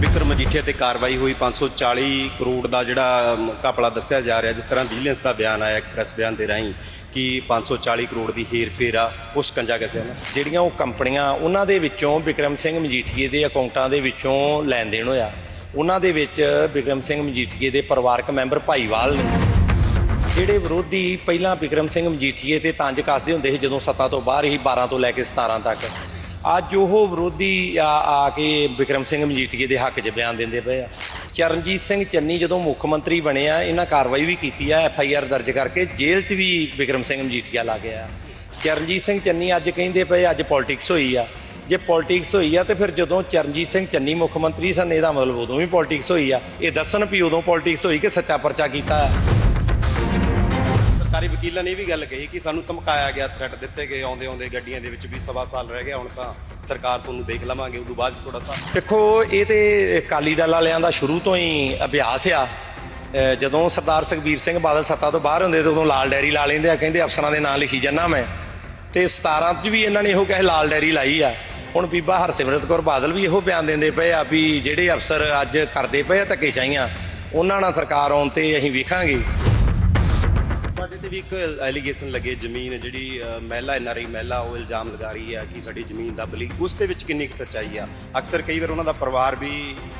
ਵਿਕਰਮ ਮਜੀਠੀਆ ਤੇ ਕਾਰਵਾਈ ਹੋਈ। 540 ਕਰੋੜ ਦਾ ਜਿਹੜਾ ਘਪਲਾ ਦੱਸਿਆ ਜਾ ਰਿਹਾ, ਜਿਸ ਤਰ੍ਹਾਂ ਵਿਜੀਲੈਂਸ ਦਾ ਬਿਆਨ ਆਇਆ ਇੱਕ ਪ੍ਰੈਸ ਬਿਆਨ ਦੇ ਰਾਹੀਂ ਕਿ 540 ਕਰੋੜ ਦੀ ਹੇਰਫੇਰ ਆ, ਉਹ ਸ਼ਿਕੰਜਾ ਕਸਿਆ ਨਾ। ਜਿਹੜੀਆਂ ਉਹ ਕੰਪਨੀਆਂ ਉਹਨਾਂ ਦੇ ਵਿੱਚੋਂ ਵਿਕਰਮ ਸਿੰਘ ਮਜੀਠੀਏ ਦੇ ਅਕਾਊਂਟਾਂ ਦੇ ਵਿੱਚੋਂ ਲੈਣ ਦੇਣ ਹੋਇਆ। ਉਹਨਾਂ ਦੇ ਵਿੱਚ ਵਿਕਰਮ ਸਿੰਘ ਮਜੀਠੀਏ ਦੇ ਪਰਿਵਾਰਕ ਮੈਂਬਰ ਭਾਈਵਾਲ ਨੇ। ਜਿਹੜੇ ਵਿਰੋਧੀ ਪਹਿਲਾਂ ਵਿਕਰਮ ਸਿੰਘ ਮਜੀਠੀਏ ਤੇ ਤੰਜ ਕੱਸਦੇ ਹੁੰਦੇ ਸੀ, ਜਦੋਂ ਸੱਤਾ ਤੋਂ ਬਾਹਰ ਹੀ 12 ਤੋਂ ਲੈ ਕੇ 17 ਤੱਕ। ਅੱਜ ਉਹ ਵਿਰੋਧੀ ਆ ਆ ਕੇ ਵਿਕਰਮ ਸਿੰਘ ਮਜੀਠੀਏ ਦੇ ਹੱਕ 'ਚ ਬਿਆਨ ਦਿੰਦੇ ਪਏ ਆ। ਚਰਨਜੀਤ ਸਿੰਘ ਚੰਨੀ ਜਦੋਂ ਮੁੱਖ ਮੰਤਰੀ ਬਣਿਆ ਇਹਨਾਂ ਕਾਰਵਾਈ ਵੀ ਕੀਤੀ ਆ, ਐਫ ਆਈ ਆਰ ਦਰਜ ਕਰਕੇ ਜੇਲ੍ਹ 'ਚ ਵੀ ਵਿਕਰਮ ਸਿੰਘ ਮਜੀਠੀਆ ਲਾ ਗਿਆ। ਚਰਨਜੀਤ ਸਿੰਘ ਚੰਨੀ ਅੱਜ ਕਹਿੰਦੇ ਪਏ, ਅੱਜ ਪੋਲਿਟਿਕਸ ਹੋਈ ਆ। ਜੇ ਪੋਲਿਟਿਕਸ ਹੋਈ ਆ ਤੇ ਫਿਰ ਜਦੋਂ ਚਰਨਜੀਤ ਸਿੰਘ ਚੰਨੀ ਮੁੱਖ ਮੰਤਰੀ ਸਨ, ਇਹਦਾ ਮਤਲਬ ਉਦੋਂ ਵੀ ਪੋਲਿਟਿਕਸ ਹੋਈ ਆ। ਇਹ ਦੱਸਣ ਵੀ ਉਦੋਂ ਪੋਲਿਟਿਕਸ ਹੋਈ ਕਿ ਸੱਚਾ ਪਰਚਾ ਕੀਤਾ। ਆ ਵਕੀਲਾਂ ਨੇ ਇਹ ਵੀ ਗੱਲ ਕਹੀ ਕਿ ਸਾਨੂੰ ਧਮਕਾਇਆ ਗਿਆ ਥ੍ਰੈਟ ਦਿੱਤੇ ਗਏ, ਆਉਂਦੇ ਆਉਂਦੇ ਗੱਡੀਆਂ ਦੇ ਵਿੱਚ ਵੀ ਸਵਾ ਸਾਲ ਰਹਿ ਗਿਆ ਹੁਣ ਤਾਂ ਸਰਕਾਰ ਤੁਹਾਨੂੰ ਦੇਖ ਲਵਾਂਗੇ ਉਦੋਂ ਬਾਅਦ ਥੋੜਾ ਸਾ ਦੇਖੋ, ਇਹ ਤੇ ਅਕਾਲੀ ਦਲ ਵਾਲਿਆਂ ਦਾ ਸ਼ੁਰੂ ਤੋਂ ਹੀ ਅਭਿਆਸ ਆ। ਜਦੋਂ ਸਰਦਾਰ ਸੁਖਬੀਰ ਸਿੰਘ ਬਾਦਲ ਸੱਤਾ ਤੋਂ ਬਾਹਰ ਹੁੰਦੇ ਤੇ ਉਦੋਂ ਲਾਲ ਡੈਰੀ ਲਾ ਲੈਂਦੇ ਆ, ਕਹਿੰਦੇ ਅਫਸਰਾਂ ਦੇ ਨਾਂ ਲਿਖੀ ਜੰਨਾ ਮੈਂ। ਤੇ 17 ਚ ਵੀ ਇਹਨਾਂ ਨੇ ਇਹੋ ਕਹੇ, ਲਾਲ ਡੈਰੀ ਲਾਈ ਆ। ਹੁਣ ਬੀਬਾ ਹਰਸਿਮਰਤ ਕੌਰ ਬਾਦਲ ਵੀ ਇਹੋ ਬਿਆਨ ਦਿੰਦੇ ਪਏ ਆ ਵੀ ਜਿਹੜੇ ਅਫਸਰ ਅੱਜ ਕਰਦੇ ਪਏ ਆ ਧੱਕੇਸ਼ਾਹੀਆਂ, ਉਹਨਾਂ ਨਾਲ ਸਰਕਾਰ ਆਉਣ ਤੇ ਅਸੀਂ ਵੇਖਾਂਗੇ। ਤੁਹਾਡੇ ਤੇ ਵੀ ਇੱਕ ਐਲੀਗੇਸ਼ਨ ਲੱਗੇ ਜ਼ਮੀਨ ਜਿਹੜੀ ਅ, ਮਹਿਲਾ ਐਨਆਰਆਈ ਮਹਿਲਾ ਉਹ ਇਲਜ਼ਾਮ ਲਗਾ ਰਹੀ ਹੈ ਕਿ ਸਾਡੀ ਜ਼ਮੀਨ ਦਬ ਲਈ। ਉਸ ਦੇ ਵਿੱਚ ਕਿੰਨੀ ਕੁ ਸੱਚਾਈ ਆ? ਅਕਸਰ ਕਈ ਵਾਰ ਉਹਨਾਂ ਦਾ ਪਰਿਵਾਰ ਵੀ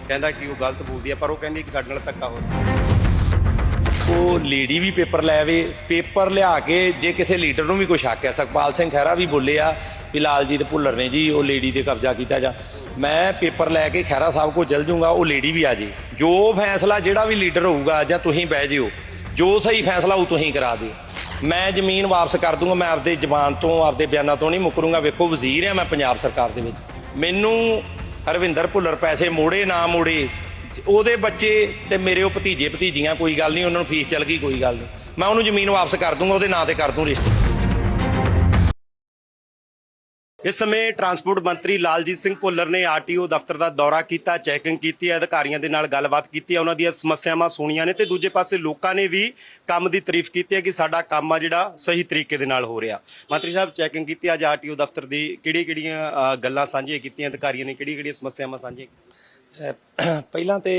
ਕਹਿੰਦਾ ਕਿ ਉਹ ਗਲਤ ਬੋਲਦੀ ਆ ਪਰ ਉਹ ਕਹਿੰਦੀ ਕਿ ਸਾਡੇ ਨਾਲ ਧੱਕਾ ਹੋ ਰਿਹਾ। ਉਹ ਲੇਡੀ ਵੀ ਪੇਪਰ ਲੈ ਆਵੇ ਪੇਪਰ ਲਿਆ ਕੇ ਜੇ ਕਿਸੇ ਲੀਡਰ ਨੂੰ ਵੀ ਕੋਈ ਸ਼ੱਕ ਹੈ ਸੁਖਪਾਲ ਸਿੰਘ ਖਹਿਰਾ ਵੀ ਬੋਲੇ ਆ ਵੀ ਲਾਲਜੀਤ ਭੁੱਲਰ ਨੇ ਜੀ ਉਹ ਲੇਡੀ ਤੇ ਕਬਜ਼ਾ ਕੀਤਾ ਜਾਂ ਮੈਂ ਪੇਪਰ ਲੈ ਕੇ ਖਹਿਰਾ ਸਾਹਿਬ ਕੋਲ ਚਲ ਜੂੰਗਾ ਉਹ ਲੇਡੀ ਵੀ ਆ ਜੇ। ਜੋ ਫੈਸਲਾ ਜਿਹੜਾ ਵੀ ਲੀਡਰ ਹੋਊਗਾ ਜਾਂ ਤੁਸੀਂ ਬਹਿ ਜਿਓ ਜੋ ਸਹੀ ਫੈਸਲਾ ਉਹ ਤੁਸੀਂ ਕਰਾ ਦਿਓ। ਮੈਂ ਜ਼ਮੀਨ ਵਾਪਸ ਕਰ ਦੂੰਗਾ, ਮੈਂ ਆਪਦੇ ਜ਼ਬਾਨ ਤੋਂ, ਆਪਦੇ ਬਿਆਨਾਂ ਤੋਂ ਨਹੀਂ ਮੁਕਰੂੰਗਾ। ਵੇਖੋ, ਵਜ਼ੀਰ ਆ, ਮੈਂ ਪੰਜਾਬ ਸਰਕਾਰ ਦੇ ਵਿੱਚ। ਮੈਨੂੰ ਹਰਵਿੰਦਰ ਭੁੱਲਰ ਪੈਸੇ ਮੋੜੇ, ਨਾ ਮੋੜੇ, ਉਹਦੇ ਬੱਚੇ ਤੇ ਮੇਰੇ ਉਹ ਭਤੀਜੇ ਭਤੀਜੀਆਂ ਕੋਈ ਗੱਲ ਨਹੀਂ, ਉਹਨਾਂ ਨੂੰ ਫੀਸ ਚੱਲ ਗਈ, ਕੋਈ ਗੱਲ ਨਹੀਂ। ਮੈਂ ਉਹਨੂੰ ਜ਼ਮੀਨ ਵਾਪਸ ਕਰ ਦੂੰਗਾ, ਉਹਦੇ ਨਾਂ ਤੇ ਕਰ ਦੂੰ ਰਿਸ਼ਤੇ ਇਸ ਸਮੇਂ ਟਰਾਂਸਪੋਰਟ ਮੰਤਰੀ ਲਾਲਜੀਤ ਸਿੰਘ ਭੁੱਲਰ ਨੇ ਆਰਟੀਓ ਦਫ਼ਤਰ ਦਾ ਦੌਰਾ ਕੀਤਾ, ਚੈਕਿੰਗ ਕੀਤੀ ਹੈ ਅਧਿਕਾਰੀਆਂ ਦੇ ਨਾਲ ਗੱਲਬਾਤ ਕੀਤੀ ਹੈ ਉਹਨਾਂ ਦੀਆਂ ਸਮੱਸਿਆਵਾਂ ਸੁਣੀਆਂ ਨੇ ਤੇ ਦੂਜੇ ਪਾਸੇ ਲੋਕਾਂ ਨੇ ਵੀ ਕੰਮ ਦੀ ਤਾਰੀਫ ਕੀਤੀ ਹੈ ਕਿ ਸਾਡਾ ਕੰਮ ਆ ਜਿਹੜਾ ਸਹੀ ਤਰੀਕੇ ਦੇ ਨਾਲ ਹੋ ਰਿਹਾ। ਮੰਤਰੀ ਸਾਹਿਬ, ਚੈਕਿੰਗ ਕੀਤੀ, ਅੱਜ ਆਰਟੀਓ ਦਫ਼ਤਰ ਦੀ ਕਿਹੜੀ ਕਿਹੜੀਆਂ ਗੱਲਾਂ ਸਾਂਝੀਆਂ ਕੀਤੀਆਂ, ਅਧਿਕਾਰੀਆਂ ਨੇ ਕਿਹੜੀ ਕਿਹੜੀਆਂ ਸਮੱਸਿਆਵਾਂ ਸਾਂਝੀਆਂ ਪਹਿਲਾਂ ਤੇ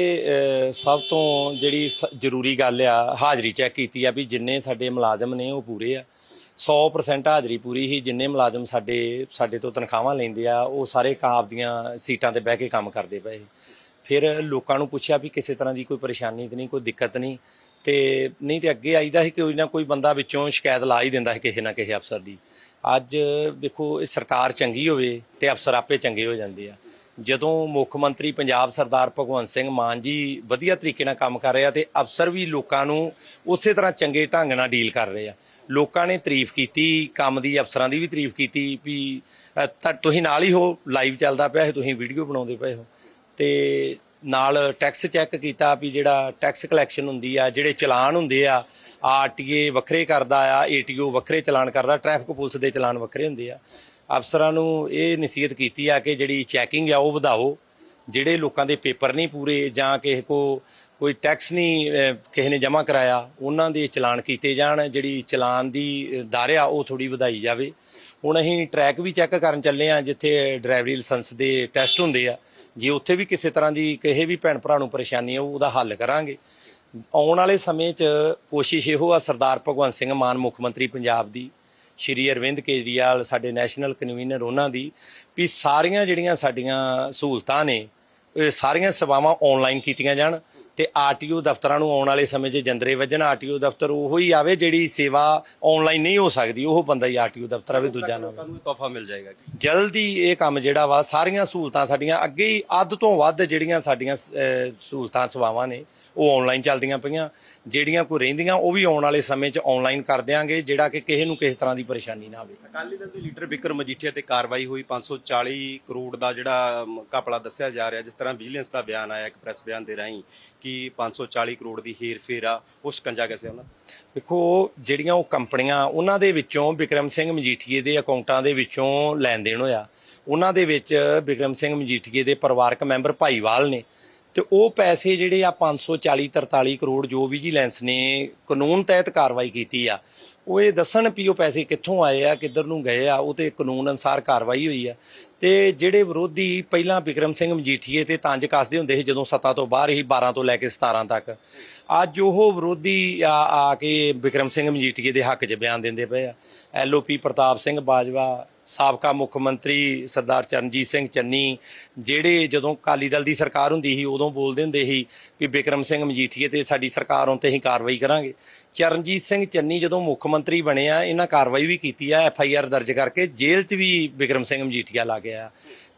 ਸਭ ਤੋਂ ਜਿਹੜੀ ਸ- ਜ਼ਰੂਰੀ ਗੱਲ ਆ, ਹਾਜ਼ਰੀ ਚੈੱਕ ਕੀਤੀ ਆ ਵੀ ਜਿੰਨੇ ਸਾਡੇ ਮੁਲਾਜ਼ਮ ਨੇ ਉਹ ਪੂਰੇ ਆ। 100% ਹਾਜ਼ਰੀ ਪੂਰੀ ਹੀ ਜਿੰਨੇ ਮੁਲਾਜ਼ਮ ਸਾਡੇ ਸਾਡੇ ਤੋਂ ਤਨਖਾਹਾਂ ਲੈਂਦੇ ਆ, ਉਹ ਸਾਰੇ ਕਾਬ ਦੀਆਂ ਸੀਟਾਂ ਤੇ ਬਹਿ ਕੇ ਕੰਮ ਕਰਦੇ ਪਏ। ਫਿਰ ਲੋਕਾਂ ਨੂੰ ਪੁੱਛਿਆ ਵੀ ਕਿਸੇ ਤਰ੍ਹਾਂ ਦੀ ਕੋਈ ਪਰੇਸ਼ਾਨੀ ਤੇ ਨਹੀਂ, ਕੋਈ ਦਿੱਕਤ ਨਹੀਂ ਤੇ ਨਹੀਂ ਤੇ ਅੱਗੇ ਆਈਦਾ ਸੀ ਕੋਈ ਨਾ ਕੋਈ ਬੰਦਾ ਵਿੱਚੋਂ ਸ਼ਿਕਾਇਤ ਲਾ ਹੀ ਦਿੰਦਾ ਹੈ ਕਿਸੇ ਨਾ ਕਿਸੇ ਅਫਸਰ ਦੀ। ਅੱਜ ਦੇਖੋ ਇਹ ਸਰਕਾਰ ਚੰਗੀ ਹੋਵੇ ਤੇ ਅਫਸਰ ਆਪੇ ਚੰਗੇ ਹੋ ਜਾਂਦੇ ਆ। ਜਦੋਂ ਮੁੱਖ ਮੰਤਰੀ ਪੰਜਾਬ ਸਰਦਾਰ ਭਗਵੰਤ ਸਿੰਘ ਮਾਨ ਜੀ ਵਧੀਆ ਤਰੀਕੇ ਨਾਲ ਕੰਮ ਕਰ ਰਹੇ ਆ ਤੇ ਅਫਸਰ ਵੀ ਲੋਕਾਂ ਨੂੰ ਉਸੇ ਤਰ੍ਹਾਂ ਚੰਗੇ ਢੰਗ ਨਾਲ ਡੀਲ ਕਰ ਰਹੇ ਆ। ਲੋਕਾਂ ਨੇ ਤਾਰੀਫ ਕੀਤੀ, ਕੰਮ ਦੀ ਅਫਸਰਾਂ ਦੀ ਵੀ ਤਾਰੀਫ ਕੀਤੀ ਵੀ ਤੁਸੀਂ ਨਾਲ ਹੀ ਹੋ ਲਾਈਵ ਚੱਲਦਾ ਪਿਆ ਹੈ ਤੁਸੀਂ ਵੀਡੀਓ ਬਣਾਉਂਦੇ ਪਏ ਹੋ। ਤੇ ਨਾਲ ਟੈਕਸ ਚੈੱਕ ਕੀਤਾ ਵੀ ਜਿਹੜਾ ਟੈਕਸ ਕਲੈਕਸ਼ਨ ਹੁੰਦੀ ਆ, ਜਿਹੜੇ ਚਲਾਨ ਹੁੰਦੇ ਆ, ਆਰਟੀਏ ਵੱਖਰੇ ਕਰਦਾ ਆ, ਏਟੀਓ ਵੱਖਰੇ ਚਲਾਨ ਕਰਦਾ ਟ੍ਰੈਫਿਕ ਪੁਲਿਸ ਦੇ ਚਲਾਨ ਵੱਖਰੇ ਹੁੰਦੇ ਆ। ਅਫਸਰਾਂ ਨੂੰ ਇਹ ਨਸੀਹਤ ਕੀਤੀ ਆ ਕਿ ਜਿਹੜੀ ਚੈਕਿੰਗ ਆ ਉਹ ਵਧਾਓ ਜਿਹੜੇ ਲੋਕਾਂ ਦੇ ਪੇਪਰ ਨਹੀਂ ਪੂਰੇ ਜਾਂ ਕਿਸੇ ਕੋ ਕੋਈ ਟੈਕਸ ਨਹੀਂ ਕਿਸੇ ਨੇ ਜਮ੍ਹਾਂ ਕਰਾਇਆ ਉਹਨਾਂ ਦੇ ਚਲਾਨ ਕੀਤੇ ਜਾਣ ਜਿਹੜੀ ਚਲਾਨ ਦੀ ਅਹ, ਦਰ ਆ ਉਹ ਥੋੜੀ ਵਧਾਈ ਜਾਵੇ। ਹੁਣ ਅਸੀਂ ਟਰੈਕ ਵੀ ਚੈੱਕ ਕਰਨ ਚੱਲੇ ਆ ਜਿੱਥੇ ਡਰਾਈਵਰੀ ਲਾਇਸੈਂਸ ਦੇ ਟੈਸਟ ਹੁੰਦੇ ਆ। ਜੇ ਉੱਥੇ ਵੀ ਕਿਸੇ ਤਰ੍ਹਾਂ ਦੀ ਕਿਸੇ ਵੀ ਭੈਣ ਭਰਾ ਨੂੰ ਪਰੇਸ਼ਾਨੀ ਆ ਉਹਦਾ ਹੱਲ ਕਰਾਂਗੇ। ਆਉਣ ਵਾਲੇ ਸਮੇਂ 'ਚ ਕੋਸ਼ਿਸ਼ ਇਹੋ ਆ ਸਰਦਾਰ ਭਗਵੰਤ ਸਿੰਘ ਮਾਨ ਮੁੱਖ ਮੰਤਰੀ ਪੰਜਾਬ ਦੀ ਸ਼੍ਰੀ ਅਰਵਿੰਦ ਕੇਜਰੀਵਾਲ, ਸਾਡੇ ਨੈਸ਼ਨਲ ਕਨਵੀਨਰ, ਉਹਨਾਂ ਦੀ, ਵੀ ਸਾਰੀਆਂ ਜਿਹੜੀਆਂ ਸਾਡੀਆਂ ਸਹੂਲਤਾਂ ਨੇ, ਇਹ ਸਾਰੀਆਂ ਸੇਵਾਵਾਂ ਆਨਲਾਈਨ ਕੀਤੀਆਂ ਜਾਣ। ਤੇ ਆਰਟੀਓ ਦਫ਼ਤਰਾਂ ਨੂੰ ਆਉਣ ਵਾਲੇ ਸਮੇਂ 'ਚ ਜੰਦਰੇ ਵੱਜਣ ਆਰਟੀਓ ਦਫ਼ਤਰ ਉਹੋ ਹੀ ਆਵੇ ਜਿਹੜੀ ਸੇਵਾ ਆਨਲਾਈਨ ਨਹੀਂ ਹੋ ਸਕਦੀ ਉਹ ਬੰਦਾ ਹੀ ਆਰਟੀਓ ਦਫ਼ਤਰ ਆਵੇ ਦੂਜਾ ਨਾ ਹੋਵੇ। ਤੁਹਾਨੂੰ ਤੋਹਫਾ ਮਿਲ ਜਾਏਗਾ ਜਲਦੀ ਇਹ ਕੰਮ ਜਿਹੜਾ ਵਾ ਸਾਰੀਆਂ ਸਹੂਲਤਾਂ ਸਾਡੀਆਂ ਅੱਗੇ ਹੀ ਅੱਧ ਤੋਂ ਵੱਧ ਜਿਹੜੀਆਂ ਸਾਡੀਆਂ ਅਹ, ਸਹੂਲਤਾਂ ਸੇਵਾਵਾਂ ਨੇ ਉਹ ਆਨਲਾਈਨ ਚੱਲਦੀਆਂ ਪਈਆਂ। ਜਿਹੜੀਆਂ ਕੋਈ ਰਹਿੰਦੀਆਂ ਉਹ ਵੀ ਆਉਣ ਵਾਲੇ ਸਮੇਂ 'ਚ ਆਨਲਾਈਨ ਕਰ ਦਿਆਂਗੇ ਜਿਹੜਾ ਕਿ ਕਿਸੇ ਨੂੰ ਕਿਸੇ ਤਰ੍ਹਾਂ ਦੀ ਪਰੇਸ਼ਾਨੀ ਨਾ ਆਵੇ। ਅਕਾਲੀ ਦਲ ਦੇ ਲੀਡਰ ਵਿਕਰਮ ਮਜੀਠੀਆ ਤੇ ਕਾਰਵਾਈ ਹੋਈ 540 ਕਰੋੜ ਦਾ ਜਿਹੜਾ ਅਮ, ਘਪਲਾ ਦੱਸਿਆ ਜਾ ਰਿਹਾ ਜਿਸ ਤਰ੍ਹਾਂ ਵਿਜੀਲੈਂਸ ਦਾ ਬਿਆਨ ਆਇਆ ਇੱਕ ਪ੍ਰੈਸ ਬਿਆਨ ਦੇ ਰਾਹੀਂ। ਕਿ 540 ਕਰੋੜ ਦੀ ਹੇਰ-ਫੇਰ ਆ, ਉਹ ਸ਼ਿਕੰਜਾ ਕਿਸੇ ਉਹਨਾਂ? ਦੇਖੋ ਜਿਹੜੀਆਂ ਉਹ ਕੰਪਨੀਆਂ, ਉਹਨਾਂ ਦੇ ਵਿੱਚੋਂ ਵਿਕਰਮ ਸਿੰਘ ਮਜੀਠੀਏ ਦੇ ਅਕਾਊਂਟਾਂ ਦੇ ਵਿੱਚੋਂ ਲੈਣ ਦੇਣ ਹੋਇਆ। ਉਹਨਾਂ ਦੇ ਵਿੱਚ ਵਿਕਰਮ ਸਿੰਘ ਮਜੀਠੀਏ ਦੇ ਪਰਿਵਾਰਕ ਮੈਂਬਰ ਭਾਈਵਾਲ ਨੇ। ਤੇ ਉਹ ਪੈਸੇ ਜਿਹੜੇ ਆ 540 43 ਕਰੋੜ ਜੋ ਵਿਜੀਲੈਂਸ ਨੇ, ਕਾਨੂੰਨ ਤਹਿਤ ਕਾਰਵਾਈ ਕੀਤੀ ਆ ਉਹ ਇਹ ਦੱਸਣ ਵੀ ਉਹ ਪੈਸੇ ਕਿੱਥੋਂ ਆਏ ਆ, ਕਿੱਧਰ ਨੂੰ ਗਏ ਆ, ਉਹ ਤੇ ਕਾਨੂੰਨ ਅਨਸਾਰ ਕਾਰਵਾਈ ਹੋਈ ਆ। ਤੇ ਜਿਹੜੇ ਵਿਰੋਧੀ ਪਹਿਲਾਂ ਵਿਕਰਮ ਸਿੰਘ ਮਜੀਠੀਏ ਤੇ ਤੰਜ ਕੱਸਦੇ ਹੁੰਦੇ ਸੀ, ਜਦੋਂ ਸੱਤਾ ਤੋਂ ਬਾਹਰ ਹੀ 12 ਤੋਂ ਲੈ ਕੇ 17 ਤੱਕ, ਅੱਜ ਉਹ ਵਿਰੋਧੀ ਆ ਆ ਕੇ ਵਿਕਰਮ ਸਿੰਘ ਮਜੀਠੀਏ ਦੇ ਹੱਕ 'ਚ ਬਿਆਨ ਦਿੰਦੇ ਪਏ ਆ। ਐਲਓਪੀ ਪ੍ਰਤਾਪ ਸਿੰਘ ਬਾਜਵਾ, ਸਾਬਕਾ ਮੁੱਖ ਮੰਤਰੀ ਸਰਦਾਰ ਚਰਨਜੀਤ ਸਿੰਘ ਚੰਨੀ, ਜਿਹੜੇ ਜਦੋਂ ਅਕਾਲੀ ਦਲ ਦੀ ਸਰਕਾਰ ਹੁੰਦੀ ਸੀ, ਉਦੋਂ ਬੋਲਦੇ ਹੁੰਦੇ ਸੀ ਵੀ ਵਿਕਰਮ ਸਿੰਘ ਮਜੀਠੀਏ ਤੇ ਸਾਡੀ ਸਰਕਾਰ ਉਤੇ ਹੀ ਕਾਰਵਾਈ ਕਰਾਂਗੇ। ਚਰਨਜੀਤ ਸਿੰਘ ਚੰਨੀ ਜਦੋਂ ਮੁੱਖ ਮੰਤਰੀ ਬਣਿਆ ਇਹਨਾਂ ਕਾਰਵਾਈ ਵੀ ਕੀਤੀ ਆ ਐਫ ਆਈ ਆਰ ਦਰਜ ਕਰਕੇ ਜੇਲ੍ਹ 'ਚ ਵੀ ਵਿਕਰਮ ਸਿੰਘ ਮਜੀਠੀਆ ਲਾ ਗਿਆ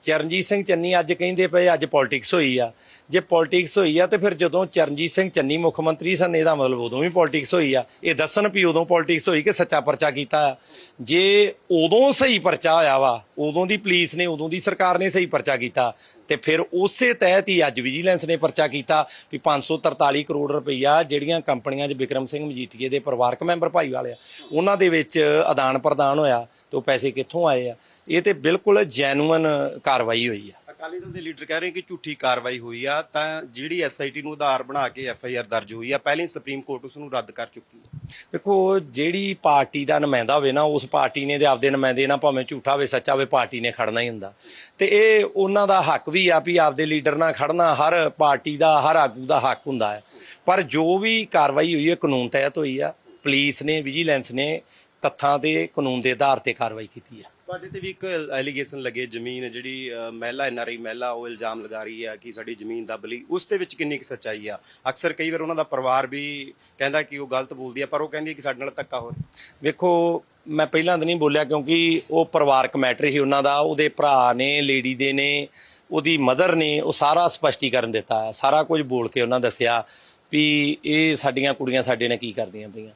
ਚਰਨਜੀਤ ਸਿੰਘ ਚੰਨੀ ਅੱਜ ਕਹਿੰਦੇ ਪਏ ਅੱਜ ਪੋਲਿਟਿਕਸ ਹੋਈ ਆ। ਜੇ ਪੋਲਿਟਿਕਸ ਹੋਈ ਆ ਤੇ ਫਿਰ ਜਦੋਂ ਚਰਨਜੀਤ ਸਿੰਘ ਚੰਨੀ ਮੁੱਖ ਮੰਤਰੀ ਸਨ, ਇਹਦਾ ਮਤਲਬ ਉਦੋਂ ਵੀ ਪੋਲਿਟਿਕਸ ਹੋਈ ਆ। ਇਹ ਦੱਸਣ ਵੀ ਉਦੋਂ ਪੋਲਿਟਿਕਸ ਹੋਈ ਕਿ ਸੱਚਾ ਪਰਚਾ ਕੀਤਾ ਆ। ਜੇ ਉਦੋਂ ਸਹੀ ਪਰਚਾ ਹੋਇਆ ਵਾ, ਉਦੋਂ ਦੀ ਪੁਲਿਸ ਨੇ, ਉਦੋਂ ਦੀ ਸਰਕਾਰ ਨੇ ਸਹੀ ਪਰਚਾ ਕੀਤਾ। ਤੇ ਫਿਰ ਉਸੇ ਤਹਿਤ ਹੀ ਅੱਜ ਵਿਜੀਲੈਂਸ ਨੇ ਪਰਚਾ ਕੀਤਾ ਵੀ 543 ਕਰੋੜ ਰੁਪਈਆ ਜਿਹੜੀਆਂ ਕੰਪਨੀਆਂ 'ਚ ਵਿਕਰਮ ਸਿੰਘ ਮਜੀਠੀਏ ਦੇ ਪਰਿਵਾਰਕ ਮੈਂਬਰ ਭਾਈ ਵਾਲੇ ਆ, ਉਹਨਾਂ ਦੇ ਵਿੱਚ ਆਦਾਨ ਪ੍ਰਦਾਨ ਹੋਇਆ ਤੇ ਉਹ ਪੈਸੇ ਕਿੱਥੋਂ ਆਏ ਆ। ਇਹ ਤੇ ਬਿਲਕੁਲ ਜੈਨੂਅਨ ਕਾਰਵਾਈ ਹੋਈ ਆ। ਅਕਾਲੀ ਦਲ ਦੇ ਲੀਡਰ ਕਹਿ ਰਹੇ ਕਿ ਝੂਠੀ ਕਾਰਵਾਈ ਹੋਈ ਆ ਤਾਂ ਜਿਹੜੀ ਐਸਆਈਟੀ ਨੂੰ ਆਧਾਰ ਬਣਾ ਕੇ ਐਫਆਈਆਰ ਦਰਜ ਹੋਈ ਆ ਪਹਿਲਾਂ ਸੁਪਰੀਮ ਕੋਰਟ ਉਸ ਨੂੰ ਰੱਦ ਕਰ ਚੁੱਕੀ ਹੈ ਦੇਖੋ ਜਿਹੜੀ ਪਾਰਟੀ ਦਾ ਨੁਮਾਇੰਦਾ ਹੋਵੇ ਨਾ ਉਸ ਪਾਰਟੀ ਨੇ ਤੇ ਆਪਦੇ ਨੁਮਾਇੰਦੇ ਨਾਲ ਭਾਵੇਂ ਝੂਠਾ ਹੋਵੇ ਸੱਚਾ ਹੋਵੇ ਪਾਰਟੀ ਨੇ ਖੜਨਾ ਹੀ ਹੁੰਦਾ। ਤੇ ਇਹ ਉਹਨਾਂ ਦਾ ਹੱਕ ਵੀ ਆ ਵੀ ਆਪਦੇ ਲੀਡਰ ਨਾਲ ਖੜਨਾ ਹਰ ਪਾਰਟੀ ਦਾ ਹਰ ਆਗੂ ਦਾ ਹੱਕ ਹੁੰਦਾ ਹੈ। ਪਰ ਜੋ ਵੀ ਕਾਰਵਾਈ ਹੋਈ ਹੈ ਕਾਨੂੰਨ ਤਹਿਤ ਹੋਈ ਆ। ਪੁਲਿਸ ਨੇ ਵਿਜੀਲੈਂਸ ਨੇ ਤੱਥਾਂ ਤੇ ਕਾਨੂੰਨ ਦੇ ਆਧਾਰ ਤੇ ਕਾਰਵਾਈ ਕੀਤੀ ਆ। ਤੁਹਾਡੇ ਤੇ ਵੀ ਇੱਕ ਐਲੀਗੇਸ਼ਨ ਲੱਗੇ ਜ਼ਮੀਨ ਜਿਹੜੀ ਅ, ਮਹਿਲਾ ਐਨਆਰਆਈ ਮਹਿਲਾ ਉਹ ਇਲਜ਼ਾਮ ਲਗਾ ਰਹੀ ਹੈ ਕਿ ਸਾਡੀ ਜ਼ਮੀਨ ਦੱਬ ਲਈ। ਉਸ ਦੇ ਵਿੱਚ ਕਿੰਨੀ ਕੁ ਸੱਚਾਈ ਆ? ਅਕਸਰ ਕਈ ਵਾਰ ਉਹਨਾਂ ਦਾ ਪਰਿਵਾਰ ਵੀ ਕਹਿੰਦਾ ਕਿ ਉਹ ਗਲਤ ਬੋਲਦੀ ਆ ਪਰ ਉਹ ਕਹਿੰਦੀ ਕਿ ਸਾਡੇ ਨਾਲ ਧੱਕਾ ਹੋ ਰਿਹਾ। ਵੇਖੋ ਮੈਂ ਪਹਿਲਾਂ ਤਾਂ ਨਹੀਂ ਬੋਲਿਆ ਕਿਉਂਕਿ ਉਹ ਪਰਿਵਾਰਕ ਮੈਟਰ ਹੀ ਉਹਨਾਂ ਦਾ ਉਹਦੇ ਭਰਾ ਨੇ ਲੇਡੀ ਦੇ ਨੇ ਉਹਦੀ ਮਦਰ ਨੇ ਉਹ ਸਾਰਾ ਸਪਸ਼ਟੀਕਰਨ ਦਿੱਤਾ। ਸਾਰਾ ਕੁਝ ਬੋਲ ਕੇ ਉਹਨਾਂ ਦੱਸਿਆ ਵੀ ਇਹ ਸਾਡੀਆਂ ਕੁੜੀਆਂ ਸਾਡੇ ਨਾਲ ਕੀ ਕਰਦੀਆਂ ਪਈਆਂ।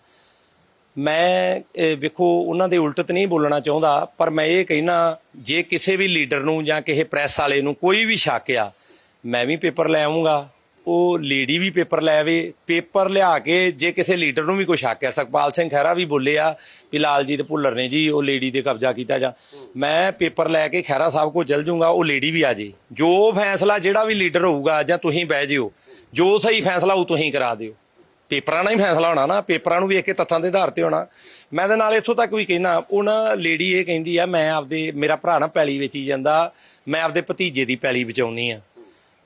ਮੈਂ ਵੇਖੋ, ਉਹਨਾਂ ਦੇ ਉਲਟ ਤਾਂ ਨਹੀਂ ਬੋਲਣਾ ਚਾਹੁੰਦਾ, ਪਰ ਮੈਂ ਇਹ ਕਹਿਣਾ, ਜੇ ਕਿਸੇ ਵੀ ਲੀਡਰ ਨੂੰ ਜਾਂ ਕਿਸੇ ਪ੍ਰੈਸ ਵਾਲੇ ਨੂੰ ਕੋਈ ਵੀ ਸ਼ੱਕ ਆ, ਮੈਂ ਵੀ ਪੇਪਰ ਲੈ ਆਉਂਗਾ ਉਹ ਲੇਡੀ ਵੀ ਪੇਪਰ ਲੈ ਆਵੇ, ਪੇਪਰ ਲਿਆ ਕੇ ਜੇ ਕਿਸੇ ਲੀਡਰ ਨੂੰ ਵੀ ਕੋਈ ਸ਼ੱਕ ਆ, ਸੁਖਪਾਲ ਸਿੰਘ ਖਹਿਰਾ ਵੀ ਬੋਲੇ ਆ ਵੀ ਲਾਲਜੀਤ ਭੁੱਲਰ ਨੇ ਜੀ, ਉਹ ਲੇਡੀ ਤੇ ਕਬਜ਼ਾ ਕੀਤਾ ਜਾਂ, ਮੈਂ ਪੇਪਰ ਲੈ ਕੇ ਖਹਿਰਾ ਸਾਹਿਬ ਕੋਲ ਚਲ ਜੂੰਗਾ ਉਹ ਲੇਡੀ ਵੀ ਆ ਜੇ। ਜੋ ਫੈਸਲਾ ਜਿਹੜਾ ਵੀ ਲੀਡਰ ਹੋਊਗਾ ਜਾਂ ਤੁਸੀਂ ਬਹਿ ਜਿਓ, ਜੋ ਸਹੀ ਫੈਸਲਾ ਉਹ ਤੁਸੀਂ ਕਰਾ ਦਿਓ। ਪੇਪਰਾਂ ਨਾਲ ਹੀ ਫੈਸਲਾ ਹੋਣਾ ਨਾ ਪੇਪਰਾਂ ਨੂੰ ਵੇਖ ਕੇ ਤੱਥਾਂ ਦੇ ਆਧਾਰ ਤੇ ਹੋਣਾ। ਮੈਂ ਦੇ ਨਾਲ ਇੱਥੋਂ ਤੱਕ ਵੀ ਕਹਿਣਾ ਉਹ ਨਾ ਲੇਡੀ ਇਹ ਕਹਿੰਦੀ ਆ ਮੈਂ ਆਪਦੇ ਮੇਰਾ ਭਰਾ ਨਾ ਪੈਲੀ ਵੇਚੀ ਜਾਂਦਾ ਮੈਂ ਆਪਦੇ ਭਤੀਜੇ ਦੀ ਪੈਲੀ ਬਚਾਉਣੀ ਆ।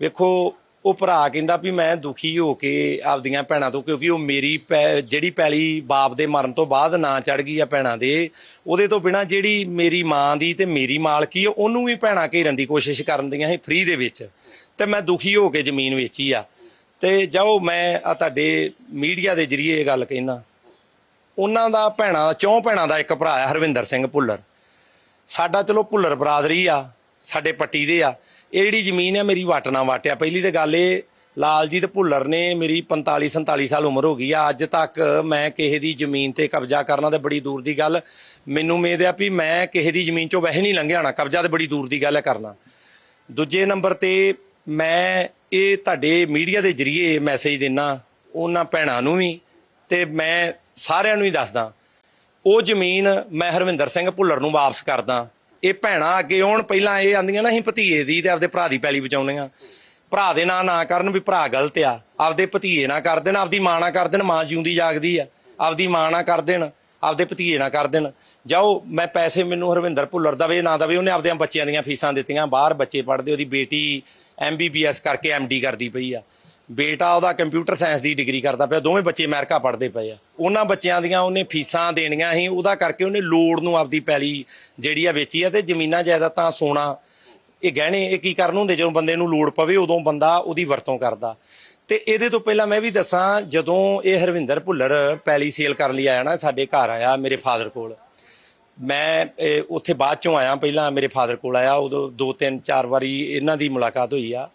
ਵੇਖੋ ਉਹ ਭਰਾ ਕਹਿੰਦਾ ਵੀ ਮੈਂ ਦੁਖੀ ਹੋ ਕੇ ਆਪਦੀਆਂ ਭੈਣਾਂ ਤੋਂ ਕਿਉਂਕਿ ਉਹ ਮੇਰੀ ਪੈ- ਜਿਹੜੀ ਪੈਲੀ ਬਾਪ ਦੇ ਮਰਨ ਤੋਂ ਬਾਅਦ ਨਾ ਚੜ ਗਈ ਆ ਭੈਣਾਂ ਦੇ ਉਹਦੇ ਤੋਂ ਬਿਨਾ ਜਿਹੜੀ ਮੇਰੀ ਮਾਂ ਦੀ ਤੇ ਮੇਰੀ ਮਾਲਕੀ ਆ, ਉਹਨੂੰ ਵੀ ਭੈਣਾਂ ਘੇਰਨ ਦੀ ਕੋਸ਼ਿਸ਼ ਕਰਨ ਦੀਆਂ ਸੀ ਫ੍ਰੀ ਦੇ ਵਿੱਚ। ਤੇ ਮੈਂ ਦੁਖੀ ਹੋ ਕੇ ਜ਼ਮੀਨ ਵੇਚੀ ਆ। ਤੇ ਜਾਓ ਮੈਂ ਆ ਤੁਹਾਡੇ ਮੀਡੀਆ ਦੇ ਜਰੀਏ ਇਹ ਗੱਲ ਕਹਿਣਾ ਉਹਨਾਂ ਦਾ ਭੈਣਾਂ ਦਾ ਚੌਂ ਭੈਣਾਂ ਦਾ ਇੱਕ ਭਰਾ ਹੈ, ਹਰਵਿੰਦਰ ਸਿੰਘ ਭੁੱਲਰ। ਸਾਡਾ ਚਲੋ ਭੁੱਲਰ ਬਰਾਦਰੀ ਆ, ਸਾਡੇ ਪੱਟੀ ਦੇ ਆ। ਇਹ ਜਿਹੜੀ ਜ਼ਮੀਨ ਆ, ਮੇਰੀ ਵਟ ਨਾਲ ਵਾਟਿਆ ਪਹਿਲੀ ਤੇ ਗੱਲ ਇਹ, ਲਾਲਜੀਤ ਭੁੱਲਰ ਨੇ ਮੇਰੀ 45 47 ਸਾਲ ਉਮਰ ਹੋ ਗਈ ਆ। ਅੱਜ ਤੱਕ ਮੈਂ ਕਿਸੇ ਦੀ ਜ਼ਮੀਨ ਤੇ ਕਬਜ਼ਾ ਕਰਨਾ ਤੇ ਬੜੀ ਦੂਰ ਦੀ ਗੱਲ। ਮੈਨੂੰ ਉਮੀਦ ਆ ਵੀ ਮੈਂ ਕਿਸੇ ਦੀ ਜ਼ਮੀਨ ਚੋਂ ਵੈਸੇ ਨਹੀਂ ਲੰਘਿਆ ਕਬਜ਼ਾ ਤੇ ਬੜੀ ਦੂਰ ਦੀ ਗੱਲ ਹੈ ਕਰਨਾ। ਦੂਜੇ ਨੰਬਰ ਤੇ ਮੈਂ ਇਹ ਤੁਹਾਡੇ ਮੀਡੀਆ ਦੇ ਜਰੀਏ ਮੈਸੇਜ ਦਿੰਨਾ ਉਹਨਾਂ ਭੈਣਾਂ ਨੂੰ ਵੀ, ਤੇ ਮੈਂ ਸਾਰਿਆਂ ਨੂੰ ਹੀ ਦੱਸਦਾ। ਉਹ ਜ਼ਮੀਨ ਮੈਂ ਹਰਵਿੰਦਰ ਸਿੰਘ ਭੁੱਲਰ ਨੂੰ ਵਾਪਸ ਕਰਦਾ। ਇਹ ਭੈਣਾਂ ਅੱਗੇ ਆਉਣ, ਪਹਿਲਾਂ ਇਹ ਆਂਦੀਆਂ ਨਾ ਅਸੀਂ ਭਤੀਏ ਦੀ ਤੇ ਆਪਦੇ ਭਰਾ ਦੀ ਪੈਲੀ ਬਚਾਉਂਦੀਆਂ ਭਰਾ ਦੇ ਨਾਂ ਨਾ ਕਰਨ ਵੀ ਭਰਾ ਗਲਤ ਆ। ਆਪਦੇ ਭਤੀਏ ਨਾ ਕਰ ਦੇਣ, ਆਪਦੀ ਮਾਂ ਨਾ ਕਰ ਦੇਣ, ਮਾਂ ਜਿਉਂਦੀ ਜਾਗਦੀ ਆ। ਆਪਦੀ ਮਾਂ ਨਾ ਕਰ ਦੇਣ, ਆਪਦੇ ਭਤੀਏ ਨਾ ਕਰ ਦੇਣ। ਜਾਓ, ਮੈਂ ਪੈਸੇ ਮੈਨੂੰ ਹਰਵਿੰਦਰ ਭੁੱਲਰ ਦਵੇ, ਨਾ ਦਵੇ, ਉਹਨੇ ਆਪਦੇ ਬੱਚਿਆਂ ਦੀਆਂ ਫੀਸਾਂ ਦਿੱਤੀਆਂ। ਬਾਹਰ ਬੱਚੇ ਪੜ੍ਹਦੇ, ਉਹਦੀ ਬੇਟੀ ਐਮਬੀਬੀਐਸ ਕਰਕੇ ਐਮਡੀ ਕਰਦੀ ਪਈ ਆ। ਬੇਟਾ ਉਹਦਾ ਕੰਪਿਊਟਰ ਸਾਇੰਸ ਦੀ ਡਿਗਰੀ ਕਰਦਾ ਪਿਆ, ਦੋਵੇਂ ਬੱਚੇ ਅਮਰੀਕਾ ਪੜ੍ਹਦੇ ਪਏ ਆ। ਉਹਨਾਂ ਬੱਚਿਆਂ ਦੀਆਂ ਉਹਨੇ ਫੀਸਾਂ ਦੇਣੀਆਂ ਸੀ, ਉਹਦਾ ਕਰਕੇ ਉਹਨੇ ਲੋੜ ਨੂੰ ਆਪਦੀ ਪੈਲੀ ਜਿਹੜੀ ਆ ਵੇਚੀ ਆ ਤੇ ਜ਼ਮੀਨਾਂ ਜਾਇਦਾਦਾਂ ਸੋਨਾ। ਇਹ ਗਹਿਣੇ, ਇਹ ਕੀ ਕਰਨ ਹੁੰਦੇ? ਜਦੋਂ ਬੰਦੇ ਨੂੰ ਲੋੜ ਪਵੇ, ਉਦੋਂ ਬੰਦਾ ਉਹਦੀ ਵਰਤੋਂ ਕਰਦਾ। ਤੇ ਇਹਦੇ ਤੋਂ ਪਹਿਲਾਂ ਮੈਂ ਵੀ ਦੱਸਾਂ, ਜਦੋਂ ਇਹ ਹਰਵਿੰਦਰ ਭੁੱਲਰ ਪੈਲੀ ਸੇਲ ਕਰਨ ਲਈ ਆਇਆ ਨਾ, ਸਾਡੇ ਘਰ ਆਇਆ ਮੇਰੇ ਫਾਦਰ ਕੋਲ ਮੈਂ ਇਹ, ਉੱਥੇ ਬਾਅਦ ਚੋਂ ਆਇਆ ਪਹਿਲਾਂ ਮੇਰੇ ਫਾਦਰ ਕੋਲ ਆਇਆ ਉਦੋਂ ਦੋ ਤਿੰਨ ਚਾਰ ਵਾਰੀ ਇਹਨਾਂ ਦੀ ਮੁਲਾਕਾਤ ਹੋਈ ਆ।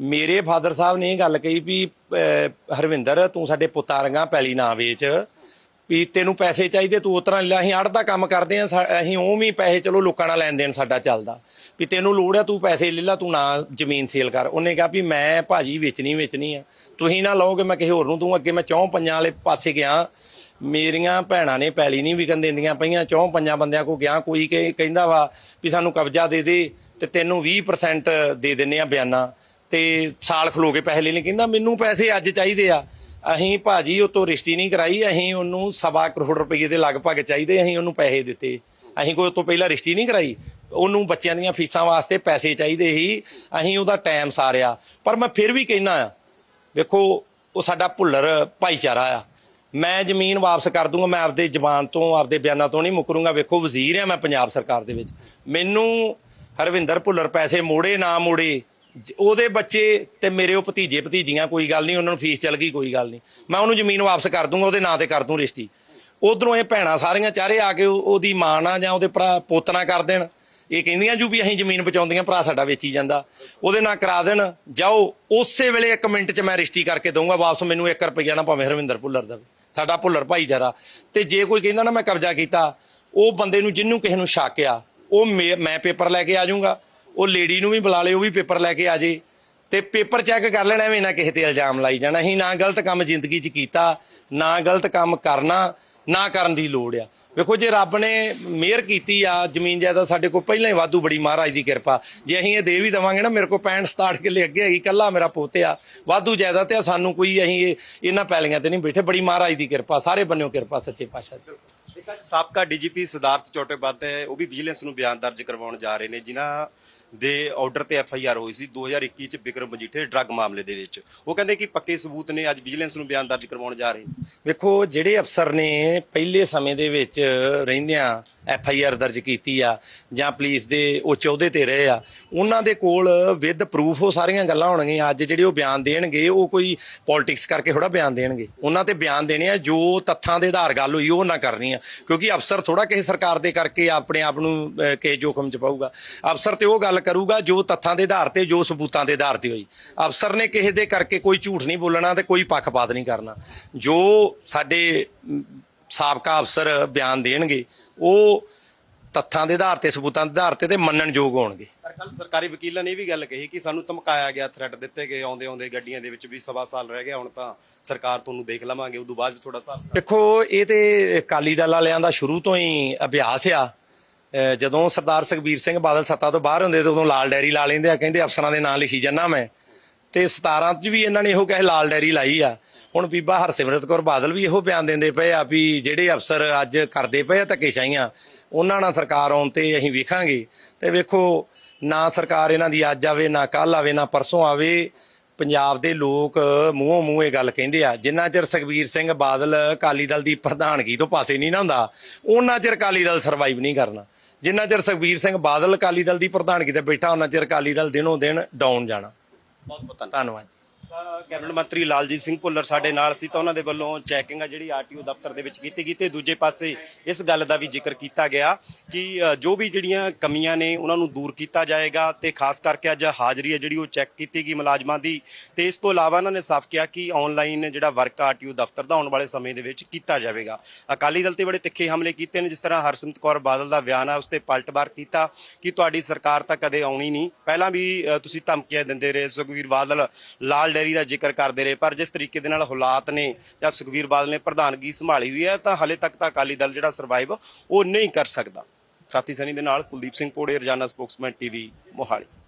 ਮੇਰੇ ਫਾਦਰ ਸਾਹਿਬ ਨੇ ਇਹ ਗੱਲ ਕਹੀ ਵੀ ਅਹ, ਹਰਵਿੰਦਰ ਤੂੰ ਸਾਡੇ ਪੁੱਤਾਂ ਪੈਲੀ ਨਾ ਵੇਚ ਵੀ ਤੈਨੂੰ ਪੈਸੇ ਚਾਹੀਦੇ ਤੂੰ ਉਸ ਤਰ੍ਹਾਂ ਲੈ ਅਸੀਂ ਅੜ ਦਾ ਕੰਮ ਕਰਦੇ ਆ ਅਸੀਂ ਉਵੇਂ ਹੀ ਪੈਸੇ ਚਲੋ ਲੋਕਾਂ ਨਾਲ ਲੈਣ ਦੇਣ ਸਾਡਾ ਚੱਲਦਾ। ਵੀ ਤੈਨੂੰ ਲੋੜ ਆ ਤੂੰ ਪੈਸੇ ਲੈ ਲਾ ਤੂੰ ਨਾ ਜ਼ਮੀਨ ਸੇਲ ਕਰ। ਉਹਨੇ ਕਿਹਾ ਵੀ ਮੈਂ ਭਾਜੀ ਵੇਚਣੀ ਵੇਚਣੀ ਆ। ਤੁਸੀਂ ਨਾ ਲਓਗੇ ਮੈਂ ਕਿਸੇ ਹੋਰ ਨੂੰ ਦੂੰ ਅੱਗੇ ਮੈਂ ਚੌਂ ਪੰਜਾਂ ਵਾਲੇ ਪਾਸੇ ਗਿਆ ਮੇਰੀਆਂ ਭੈਣਾਂ ਨੇ ਪੈਲੀ ਨਹੀਂ ਵਿਕਣ ਦਿੰਦੀਆਂ ਪਈਆਂ, ਚੌਂ ਪੰਜਾਂ ਬੰਦਿਆਂ ਕੋ ਗਿਆ, ਕੋਈ ਕਿ ਕਹਿੰਦਾ ਵਾ ਵੀ ਸਾਨੂੰ ਕਬਜ਼ਾ ਦੇ ਦੇ ਤੇ ਤੈਨੂੰ 20% ਦੇ ਦਿੰਨੇ ਆ ਬਿਆਨਾ। ਤੇ ਸਾਲ ਖਲੋ ਕੇ ਪੈਸੇ ਲੈ ਲੈ ਕਹਿੰਦਾ ਮੈਨੂੰ ਪੈਸੇ ਅੱਜ ਚਾਹੀਦੇ ਆ। ਅਸੀਂ ਭਾਜੀ ਉਹ ਤੋਂ ਰਿਸ਼ਤੀ ਨਹੀਂ ਕਰਾਈ, ਅਸੀਂ ਉਹਨੂੰ ਸਵਾ ਕਰੋੜ ਰੁਪਏ ਦੇ ਲਗਭਗ ਚਾਹੀਦੇ, ਅਸੀਂ ਉਹਨੂੰ ਪੈਸੇ ਦਿੱਤੇ। ਅਸੀਂ ਕੋਈ ਉਹ ਤੋਂ ਪਹਿਲਾਂ ਰਿਸ਼ਤੀ ਨਹੀਂ ਕਰਾਈ, ਉਹਨੂੰ ਬੱਚਿਆਂ ਦੀਆਂ ਫੀਸਾਂ ਵਾਸਤੇ ਪੈਸੇ ਚਾਹੀਦੇ ਸੀ, ਅਸੀਂ ਉਹਦਾ ਟਾਈਮ ਸਾਰਿਆ। ਪਰ ਮੈਂ ਫਿਰ ਵੀ ਕਹਿਣਾ ਆ, ਵੇਖੋ, ਉਹ ਸਾਡਾ ਭੁੱਲਰ ਭਾਈਚਾਰਾ ਆ। ਮੈਂ ਜ਼ਮੀਨ ਵਾਪਸ ਕਰ ਦੂੰਗਾ, ਮੈਂ ਆਪਦੇ ਜ਼ਬਾਨ ਤੋਂ, ਆਪਦੇ ਬਿਆਨਾਂ ਤੋਂ ਨਹੀਂ ਮੁਕਰੂੰਗਾ। ਵੇਖੋ, ਵਜ਼ੀਰ ਆ ਮੈਂ ਪੰਜਾਬ ਸਰਕਾਰ ਦੇ ਵਿੱਚ। ਮੈਨੂੰ ਹਰਵਿੰਦਰ ਭੁੱਲਰ ਪੈਸੇ ਮੋੜੇ, ਨਾ ਮੋੜੇ ਉਹਦੇ ਬੱਚੇ ਤੇ ਮੇਰੇ ਉਹ ਭਤੀਜੇ, ਭਤੀਜੀਆਂ ਕੋਈ ਗੱਲ ਨਹੀਂ, ਉਹਨਾਂ ਨੂੰ ਫੀਸ ਚੱਲ ਗਈ, ਕੋਈ ਗੱਲ ਨਹੀਂ। ਮੈਂ ਉਹਨੂੰ ਜ਼ਮੀਨ ਵਾਪਸ ਕਰ ਦੂੰਗਾ, ਉਹਦੇ ਨਾਂ ਤੇ ਕਰ ਦੂੰ ਰਿਸ਼ਤੀ। ਉਧਰੋਂ ਇਹ ਭੈਣਾਂ ਸਾਰੀਆਂ ਚਾਰੇ ਆ ਕੇ ਉਹਦੀ ਮਾਂ ਨਾਲ ਜਾਂ ਉਹਦੇ ਭਰਾ ਪੋਤਨਾ ਕਰ ਦੇਣ। ਇਹ ਕਹਿੰਦੀਆਂ ਜੂ ਵੀ ਅਸੀਂ ਜ਼ਮੀਨ ਬਚਾਉਂਦੀਆਂ, ਭਰਾ ਸਾਡਾ ਵੇਚੀ ਜਾਂਦਾ। ਉਹਦੇ ਨਾਲ ਕਰਾ ਦੇਣ। ਜਾਓ, ਉਸੇ ਵੇਲੇ 1 ਮਿੰਟ 'ਚ ਮੈਂ ਰਿਸ਼ਤੀ ਕਰਕੇ ਦਊਂਗਾ, ਵਾਪਸ ਮੈਨੂੰ 1 ਰੁਪਈਆ ਨਾ ਭਾਵੇਂ ਹਰਵਿੰਦਰ ਭੁੱਲਰ ਦਾ ਸਾਡਾ ਭੁੱਲਰ ਭਾਈਚਾਰਾ। ਤੇ ਜੇ ਕੋਈ ਕਹਿੰਦਾ ਨਾ ਮੈਂ ਕਬਜ਼ਾ ਕੀਤਾ, ਉਹ ਬੰਦੇ ਨੂੰ ਜਿੰਨੂੰ ਕਿਸੇ ਨੂੰ ਸ਼ੱਕ ਆ, ਉਹ ਮੇ- ਮੈਂ ਪੇਪਰ ਲੈ ਕੇ ਆ ਜਾਊਂਗਾ। ਉਹ ਲੇਡੀ ਨੂੰ ਵੀ ਬੁਲਾ ਲਿਓ ਉਹ ਵੀ ਪੇਪਰ ਲੈ ਕੇ ਆ ਜੇ। ਤੇ ਪੇਪਰ ਚੈੱਕ ਕਰ ਲੈਣਾ ਐਵੇਂ ਨਾ ਕਿਸੇ ਤੇ ਇਲਜ਼ਾਮ ਲਾਈ ਜਾਣਾ। ਅਸੀਂ ਨਾ ਗਲਤ ਕੰਮ ਜ਼ਿੰਦਗੀ 'ਚ ਕੀਤਾ, ਨਾ ਗਲਤ ਕੰਮ ਕਰਨਾ। ਨਾ ਕਰਨ ਦੀ ਲੋੜ ਆ। ਵੇਖੋ ਜੇ ਰੱਬ ਨੇ ਮਿਹਰ ਕੀਤੀ ਆ ਜ਼ਮੀਨ ਜਾਇਦਾਦ ਸਾਡੇ ਕੋਲ ਪਹਿਲਾਂ ਹੀ ਵਾਧੂ ਬੜੀ ਮਹਾਰਾਜ ਦੀ ਕਿਰਪਾ। ਜੇ ਅਸੀਂ ਇਹ ਦੇ ਵੀ ਦਵਾਂਗੇ ਨਾ ਮੇਰੇ ਕੋਲ 65 67 ਕਿੱਲੇ ਅੱਗੇ ਹੈਗੀ ਕੱਲਾ ਮੇਰਾ ਪੋਤਿਆ ਵਾਧੂ ਜਾਇਦਾਦ ਤੇ ਆ, ਸਾਨੂੰ ਕੋਈ ਅਸੀਂ ਇਹ ਇਹਨਾਂ ਪੈਲੀਆਂ ਤੇ ਨਹੀਂ ਬੈਠੇ। ਬੜੀ ਮਹਾਰਾਜ ਦੀ ਕਿਰਪਾ ਸਾਰੇ ਬੰਨਿਓ ਕਿਰਪਾ ਸੱਚੇ ਪਾਤਸ਼ਾਹ ਦੀ। ਇੱਕ ਅੱਜ ਸਾਬਕਾ ਡੀਜੀਪੀ ਸਿਧਾਰਥ ਚੋਟੇਬੱਧ ਉਹ ਵੀ ਵਿਜੀਲੈਂਸ ਨੂੰ ਬਿਆਨ ਦਰਜ ਕਰਵਾਉਣ ਜਾ ਰਹੇ ਨੇ ਜਿਨ੍ਹਾਂ ਦੇ ਆਰਡਰ ਤੇ ਐਫ ਆਈ ਆਰ ਹੋਈ ਸੀ 2021 ਚ ਬਿਕਰਮ ਮਜੀਠੇ ਡਰੱਗ ਮਾਮਲੇ ਦੇ ਵਿੱਚ। ਉਹ ਕਹਿੰਦੇ ਕਿ ਪੱਕੇ ਸਬੂਤ ਨੇ, ਅੱਜ ਵਿਜੀਲੈਂਸ ਨੂੰ ਬਿਆਨ ਦਰਜ ਕਰਵਾਉਣ ਜਾ ਰਹੇ ਨੇ। ਵੇਖੋ, ਜਿਹੜੇ ਅਫਸਰ ਨੇ, ਪਹਿਲੇ ਸਮੇਂ ਦੇ ਵਿੱਚ ਰਹਿੰਦਿਆਂ ਐਫ ਆਈ ਆਰ ਦਰਜ ਕੀਤੀ ਆ ਜਾਂ ਪੁਲਿਸ ਦੇ ਉਹ ਚੌਧੇ ਤੇ ਰਹੇ ਆ। ਉਹਨਾਂ ਦੇ ਕੋਲ ਵਿਦ ਪ੍ਰੂਫ ਉਹ ਸਾਰੀਆਂ ਗੱਲਾਂ ਹੋਣਗੀਆਂ। ਅੱਜ ਜਿਹੜੇ ਉਹ ਬਿਆਨ ਦੇਣਗੇ, ਉਹ ਕੋਈ ਪੋਲਿਟਿਕਸ ਕਰਕੇ ਥੋੜਾ ਬਿਆਨ ਦੇਣਗੇ। ਉਹਨਾਂ ਤੇ ਬਿਆਨ ਦੇਣੇ ਆ, ਜੋ ਤੱਥਾਂ ਦੇ ਆਧਾਰ ਗੱਲ ਹੋਈ ਉਹ ਨਾ ਕਰਨੀ ਆ। ਕਿਉਂਕਿ ਅਫਸਰ ਥੋੜਾ ਕਿਸੇ ਸਰਕਾਰ ਦੇ ਕਰਕੇ ਆਪਣੇ ਆਪ ਨੂੰ ਕਿਸੇ ਜੋਖਮ ਚ ਪਾਊਗਾ। ਅਫਸਰ ਤੇ ਉਹ ਗੱਲ ਕਰੂਗਾ ਜੋ ਤੱਥਾਂ ਦੇ ਆਧਾਰ ਤੇ, ਜੋ ਸਬੂਤਾਂ ਦੇ ਆਧਾਰ ਤੇ ਹੋਈ। ਅਫਸਰ ਨੇ ਕਿਸੇ ਦੇ ਕਰਕੇ ਕੋਈ ਝੂਠ ਨਹੀਂ ਬੋਲਣਾ ਤੇ ਕੋਈ ਪੱਖਪਾਤ ਨਹੀਂ ਕਰਨਾ। ਜੋ ਸਾਡੇ ਸਾਬਕਾ ਅਫਸਰ ਬਿਆਨ ਦੇਣਗੇ ਉਹ ਤੱਥਾਂ ਦੇ ਆਧਾਰ ਤੇ ਸਬੂਤਾਂ ਦੇ ਆਧਾਰ ਤੇ ਤੇ ਮੰਨਣਯੋਗ ਹੋਣਗੇ। ਪਰ ਕੱਲ ਸਰਕਾਰੀ ਵਕੀਲਾਂ ਨੇ ਇਹ ਵੀ ਗੱਲ ਕਹੀ ਕਿ ਸਾਨੂੰ ਧਮਕਾਇਆ ਗਿਆ ਥ੍ਰੈਟ ਦਿੱਤੇ ਗਏ ਆਉਂਦੇ ਆਉਂਦੇ ਗੱਡੀਆਂ ਦੇ ਵਿੱਚ ਵੀ ਸਵਾ ਸਾਲ ਰਹਿ ਗਿਆ ਹੁਣ ਤਾਂ ਸਰਕਾਰ ਤੁਹਾਨੂੰ ਦੇਖ ਲਵਾਂਗੇ ਉਦੋਂ ਬਾਅਦ ਵੀ ਥੋੜਾ ਸਾਲ ਦੇਖੋ ਇਹ ਤੇ ਅਕਾਲੀ ਦਲ ਵਾਲਿਆਂ ਦਾ ਸ਼ੁਰੂ ਤੋਂ ਹੀ ਅਭਿਆਸ ਆ। ਜਦੋਂ ਸਰਦਾਰ ਸੁਖਬੀਰ ਸਿੰਘ ਬਾਦਲ ਸੱਤਾ ਤੋਂ ਬਾਹਰ ਹੁੰਦੇ ਤੇ ਉਦੋਂ ਲਾਲ ਡੈਰੀ ਲਾ ਲੈਂਦੇ ਆ ਕਹਿੰਦੇ ਅਫਸਰਾਂ ਦੇ ਨਾਂ ਲਿਖੀ ਜੰਨਾ ਮੈਂ। ਤੇ 17 ਚ ਵੀ ਇਹਨਾਂ ਨੇ ਇਹੋ ਕਹੇ ਲਾਲ ਡੈਰੀ ਲਾਈ ਆ। ਹੁਣ ਬੀਬਾ ਹਰਸਿਮਰਤ ਕੌਰ ਬਾਦਲ ਵੀ ਇਹੋ ਬਿਆਨ ਦਿੰਦੇ ਪਏ ਆ ਵੀ ਜਿਹੜੇ ਅਫਸਰ ਅੱਜ ਕਰਦੇ ਪਏ ਆ ਧੱਕੇਸ਼ਾਹੀਆਂ, ਉਹਨਾਂ ਨਾਲ ਸਰਕਾਰ ਆਉਣ ਤੇ ਅਸੀਂ ਵੇਖਾਂਗੇ। ਤੇ ਵੇਖੋ, ਨਾ ਸਰਕਾਰ ਇਹਨਾਂ ਦੀ ਅੱਜ ਆਵੇ, ਨਾ ਕੱਲ ਆਵੇ, ਨਾ ਪਰਸੋਂ ਆਵੇ, ਪੰਜਾਬ ਦੇ ਲੋਕ ਮੂੰਹੋਂ ਮੂੰਹ ਇਹ ਗੱਲ ਕਹਿੰਦੇ ਆ, ਜਿੰਨਾ ਚਿਰ ਸੁਖਬੀਰ ਸਿੰਘ ਬਾਦਲ ਅਕਾਲੀ ਦਲ ਦੀ ਪ੍ਰਧਾਨਗੀ ਤੋਂ ਪਾਸੇ ਨਹੀਂ ਨਾ ਹੁੰਦਾ, ਉਹਨਾਂ ਚਿਰ ਅਕਾਲੀ ਦਲ ਸਰਵਾਈਵ ਨਹੀਂ ਕਰਨਾ। ਜਿੰਨਾ ਚਿਰ ਸੁਖਬੀਰ ਸਿੰਘ ਬਾਦਲ ਅਕਾਲੀ ਦਲ ਦੀ ਪ੍ਰਧਾਨਗੀ ਤੇ ਬੈਠਾ, ਉਹਨਾਂ ਚਿਰ ਅਕਾਲੀ ਦਲ ਦਿਨੋਂ ਦਿਨ ਡਾਊਨ ਜਾਣਾ। ਬਹੁਤ ਬਹੁਤ ਧੰਨਵਾਦ ਕੈਬਨਿਟ ਮੰਤਰੀ ਲਾਲਜੀਤ ਸਿੰਘ ਭੁੱਲਰ ਸਾਡੇ ਨਾਲ ਸੀ ਤਾਂ ਉਹਨਾਂ ਦੇ ਵੱਲੋਂ ਚੈਕਿੰਗ ਆ ਜਿਹੜੀ ਆਰਟੀਓ ਦਫ਼ਤਰ ਦੇ ਵਿੱਚ ਕੀਤੀ ਗਈ ਤੇ ਦੂਜੇ ਪਾਸੇ ਇਸ ਗੱਲ ਦਾ ਵੀ ਜ਼ਿਕਰ ਕੀਤਾ ਗਿਆ ਕਿ ਜੋ ਵੀ ਜਿਹੜੀਆਂ ਕਮੀਆਂ ਨੇ ਉਹਨਾਂ ਨੂੰ ਦੂਰ ਕੀਤਾ ਜਾਏਗਾ ਤੇ ਖਾਸ ਕਰਕੇ ਅੱਜ ਹਾਜ਼ਰੀ ਹੈ ਜਿਹੜੀ ਉਹ ਚੈੱਕ ਕੀਤੀ ਗਈ ਮੁਲਾਜ਼ਮਾਂ ਦੀ ਤੇ ਇਸ ਤੋਂ ਇਲਾਵਾ ਉਹਨਾਂ ਨੇ ਸਾਫ਼ ਕਿਹਾ ਕਿ ਆਨਲਾਈਨ ਜਿਹੜਾ ਵਰਕ ਆਰਟੀਓ ਦਫ਼ਤਰ ਦਾ ਆਉਣ ਵਾਲੇ ਸਮੇਂ ਦੇ ਵਿੱਚ ਕੀਤਾ ਜਾਵੇਗਾ। ਅਕਾਲੀ ਦਲ ਤੇ ਬੜੇ ਤਿੱਖੇ ਹਮਲੇ ਕੀਤੇ ਨੇ ਜਿਸ ਤਰ੍ਹਾਂ ਹਰਸਿਮਰਤ ਕੌਰ ਬਾਦਲ ਦਾ ਬਿਆਨ ਆ, ਉਸ ਤੇ ਪਲਟਵਾਰ ਕੀਤਾ ਕਿ ਤੁਹਾਡੀ ਸਰਕਾਰ ਤਾਂ ਕਦੇ ਆਉਣੀ ਨਹੀਂ। ਪਹਿਲਾਂ ਵੀ ਤੁਸੀਂ ਧਮਕੀਆਂ ਦਿੰਦੇ ਰਹੇ ਸੁਖਵੀਰ ਬਾਦਲ, ਲਾਲ ਡੈਰੀ ਦਾ ਜ਼ਿਕਰ ਕਰਦੇ ਰਹੇ, ਪਰ ਜਿਸ ਤਰੀਕੇ ਦੇ ਨਾਲ ਹਾਲਾਤ ਨੇ ਜਾਂ ਸੁਖਵੀਰ ਬਾਦਲ ਨੇ ਪ੍ਰਧਾਨਗੀ ਸੰਭਾਲੀ ਹੋਈ ਹੈ, ਤਾਂ ਹਲੇ ਤੱਕ ਤਾਂ ਅਕਾਲੀ ਦਲ ਜਿਹੜਾ ਸਰਵਾਈਵ ਉਹ ਨਹੀਂ ਕਰ ਸਕਦਾ। ਸਾਥੀ ਸਨੀ ਦੇ ਨਾਲ ਕੁਲਦੀਪ ਸਿੰਘ ਪੋੜੇ, ਰਜਾਨਾ ਸਪੋਕਸਮੈਨ ਟੀਵੀ ਮੋਹਾਲੀ।